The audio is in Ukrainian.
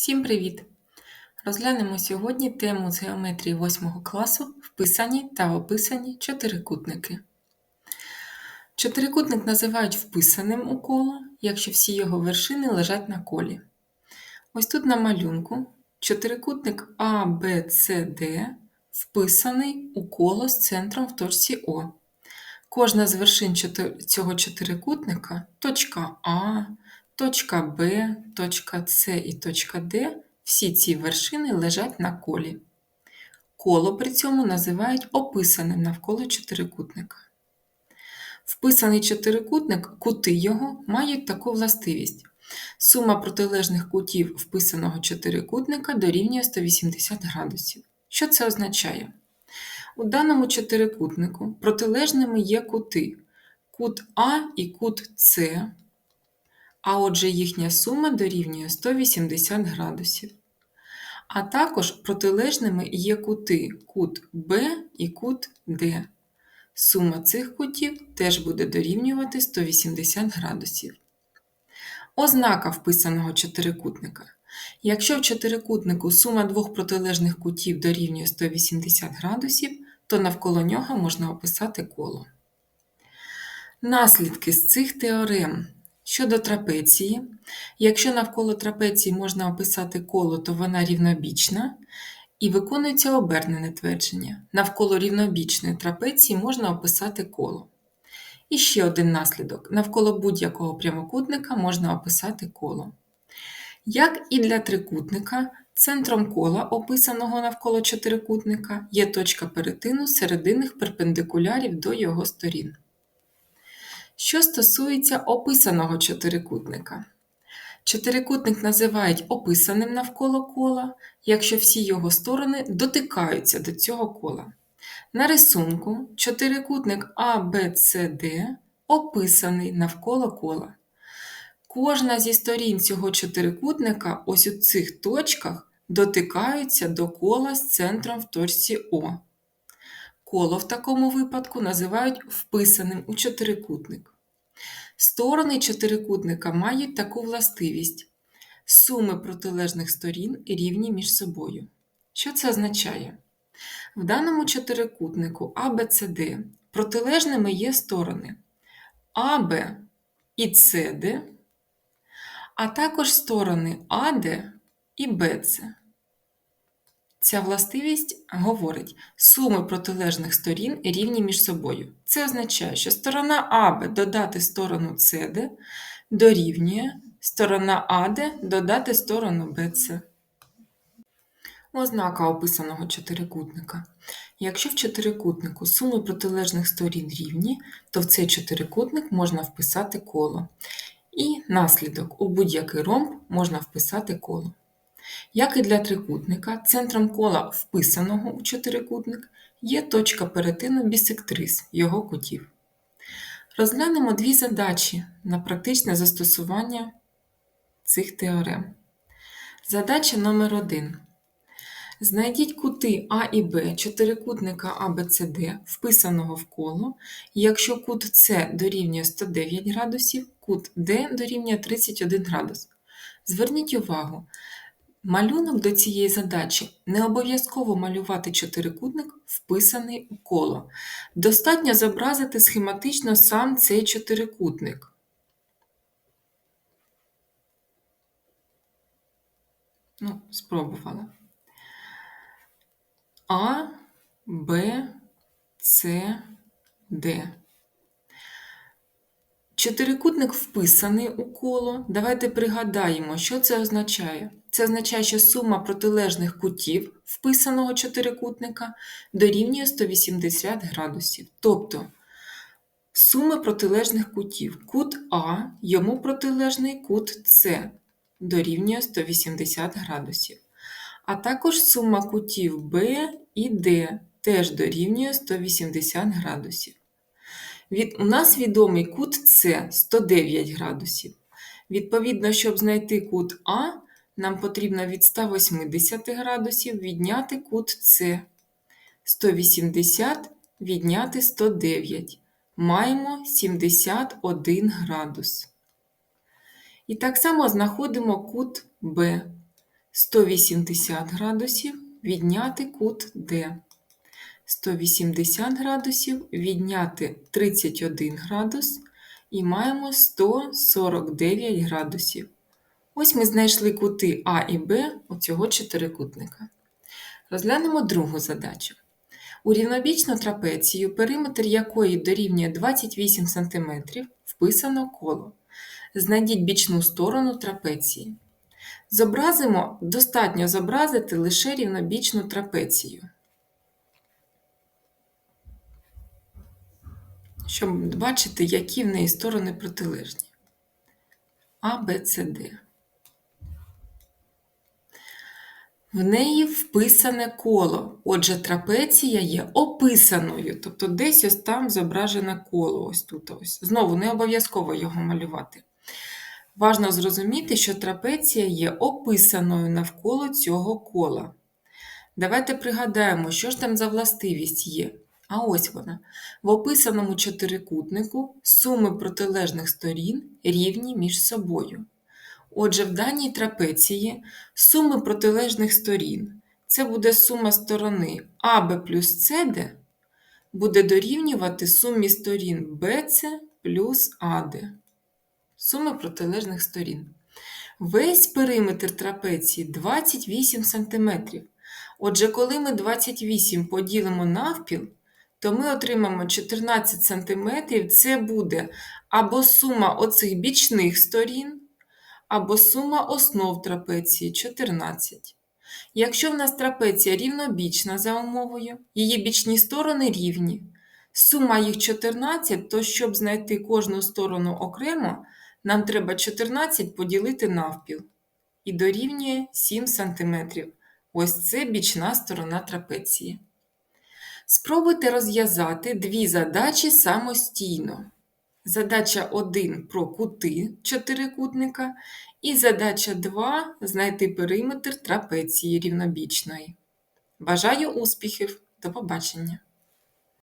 Всім привіт! Розглянемо сьогодні тему з геометрії 8 класу вписані та описані чотирикутники. Чотирикутник називають вписаним у коло, якщо всі його вершини лежать на колі. Ось тут на малюнку чотирикутник Б, вписаний у коло з центром в точці О. Кожна з вершин цього чотирикутника точка А, точка Б, точка С і точка Д всі ці вершини лежать на колі. Коло при цьому називають описаним навколо чотирикутника. Вписаний чотирикутник, кути його мають таку властивість. Сума протилежних кутів вписаного чотирикутника дорівнює 180 градусів. Що це означає? У даному чотирикутнику протилежними є кути кут А і кут С, а отже їхня сума дорівнює 180 градусів. А також протилежними є кути кут Б і кут Д. Сума цих кутів теж буде дорівнювати 180 градусів. Ознака вписаного чотирикутника. Якщо в чотирикутнику сума двох протилежних кутів дорівнює 180 градусів, то навколо нього можна описати коло. Наслідки з цих теорем щодо трапеції. Якщо навколо трапеції можна описати коло, то вона рівнобічна і виконується обернене твердження. Навколо рівнобічної трапеції можна описати коло. І ще один наслідок: навколо будь-якого прямокутника можна описати коло. Як і для трикутника, центром кола, описаного навколо чотирикутника, є точка перетину серединних перпендикулярів до його сторін. Що стосується описаного чотирикутника. Чотирикутник називають описаним навколо кола, якщо всі його сторони дотикаються до цього кола. На рисунку чотирикутник Д описаний навколо кола. Кожна зі сторін цього чотирикутника ось у цих точках дотикаються до кола з центром в точці О. Коло в такому випадку називають вписаним у чотирикутник. Сторони чотирикутника мають таку властивість: суми протилежних сторін рівні між собою. Що це означає? В даному чотирикутнику ABCD протилежними є сторони АБ і СД, а також сторони АД і БЦ. Ця властивість говорить, суми протилежних сторін рівні між собою. Це означає, що сторона АБ додати сторону СД дорівнює сторона АД додати сторону БЦ. Ознака описаного чотирикутника. Якщо в чотирикутнику суми протилежних сторін рівні, то в цей чотирикутник можна вписати коло. І наслідок у будь-який ромб можна вписати коло. Як і для трикутника, центром кола вписаного у чотирикутник є точка перетину бісектрис його кутів. Розглянемо дві задачі на практичне застосування цих теорем. Задача номер 1 Знайдіть кути А і Б чотирикутника ABCD, вписаного в коло, якщо кут С дорівнює 109 градусів, кут Д дорівнює 31 градус. Зверніть увагу, Малюнок до цієї задачі не обов'язково малювати чотирикутник, вписаний у коло. Достатньо зобразити схематично сам цей чотирикутник. Ну, спробувала. А, Б, С, Д. Чотирикутник вписаний у коло. Давайте пригадаємо, що це означає. Це означає, що сума протилежних кутів вписаного чотирикутника дорівнює 180 градусів. Тобто сума протилежних кутів. Кут А, йому протилежний кут С дорівнює 180 градусів. А також сума кутів Б і Д теж дорівнює 180 градусів. Від, У нас відомий кут С 109 градусів. Відповідно, щоб знайти кут А, нам потрібно від 180 градусів відняти кут С. 180 відняти 109. Маємо 71 градус. І так само знаходимо кут Б. 180 градусів відняти кут Д. 180 градусів відняти 31 градус і маємо 149 градусів. Ось ми знайшли кути А і Б у цього чотирикутника. Розглянемо другу задачу. У рівнобічну трапецію, периметр якої дорівнює 28 см, вписано коло. Знайдіть бічну сторону трапеції. Зобразимо, достатньо зобразити лише рівнобічну трапецію. Щоб бачити, які в неї сторони протилежні. А, Б, С, Д. В неї вписане коло. Отже, трапеція є описаною. Тобто десь ось там зображене коло. Ось тут ось. Знову не обов'язково його малювати. Важно зрозуміти, що трапеція є описаною навколо цього кола. Давайте пригадаємо, що ж там за властивість є. А ось вона. В описаному чотирикутнику суми протилежних сторін рівні між собою. Отже, в даній трапеції суми протилежних сторін це буде сума сторони АБ плюс СД буде дорівнювати сумі сторін BC плюс АД. Суми протилежних сторін. Весь периметр трапеції 28 см. Отже, коли ми 28 поділимо навпіл, то ми отримаємо 14 см. Це буде або сума оцих бічних сторін, або сума основ трапеції 14. Якщо в нас трапеція рівнобічна за умовою, її бічні сторони рівні, сума їх 14, то щоб знайти кожну сторону окремо, нам треба 14 поділити навпіл. І дорівнює 7 см. Ось це бічна сторона трапеції. Спробуйте розв'язати дві задачі самостійно. Задача 1 про кути чотирикутника, і задача 2 знайти периметр трапеції рівнобічної. Бажаю успіхів! До побачення!